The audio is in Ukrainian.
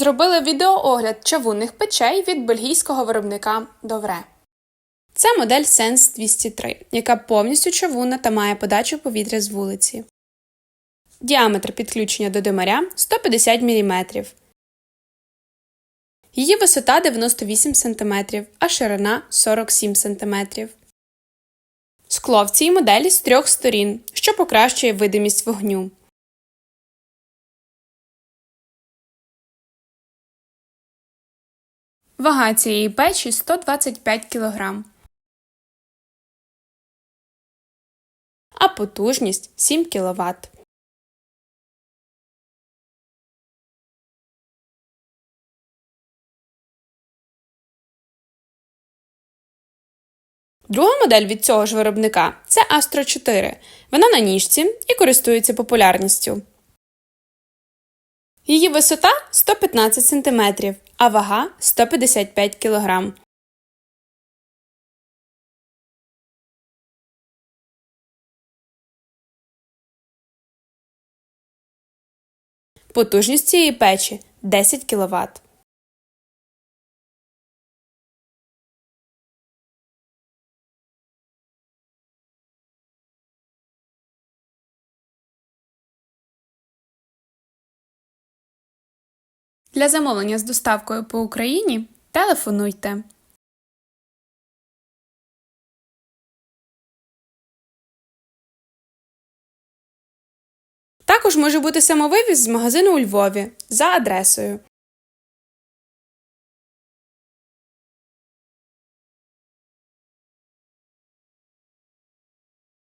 Зробили відеоогляд чавунних печей від бельгійського виробника Довре. Це модель Sense 203, яка повністю чавунна та має подачу повітря з вулиці. Діаметр підключення до димаря 150 мм. Її висота 98 см, а ширина 47 см. Скло в цій моделі з трьох сторін, що покращує видимість вогню. Вага цієї печі 125 кг. А потужність 7 кВт. Друга модель від цього ж виробника це Astro 4. Вона на ніжці і користується популярністю. Її висота 115 см, а вага 155 кг. Потужність цієї печі 10 кВт. Для замовлення з доставкою по Україні телефонуйте. Також може бути самовивіз з магазину у Львові за адресою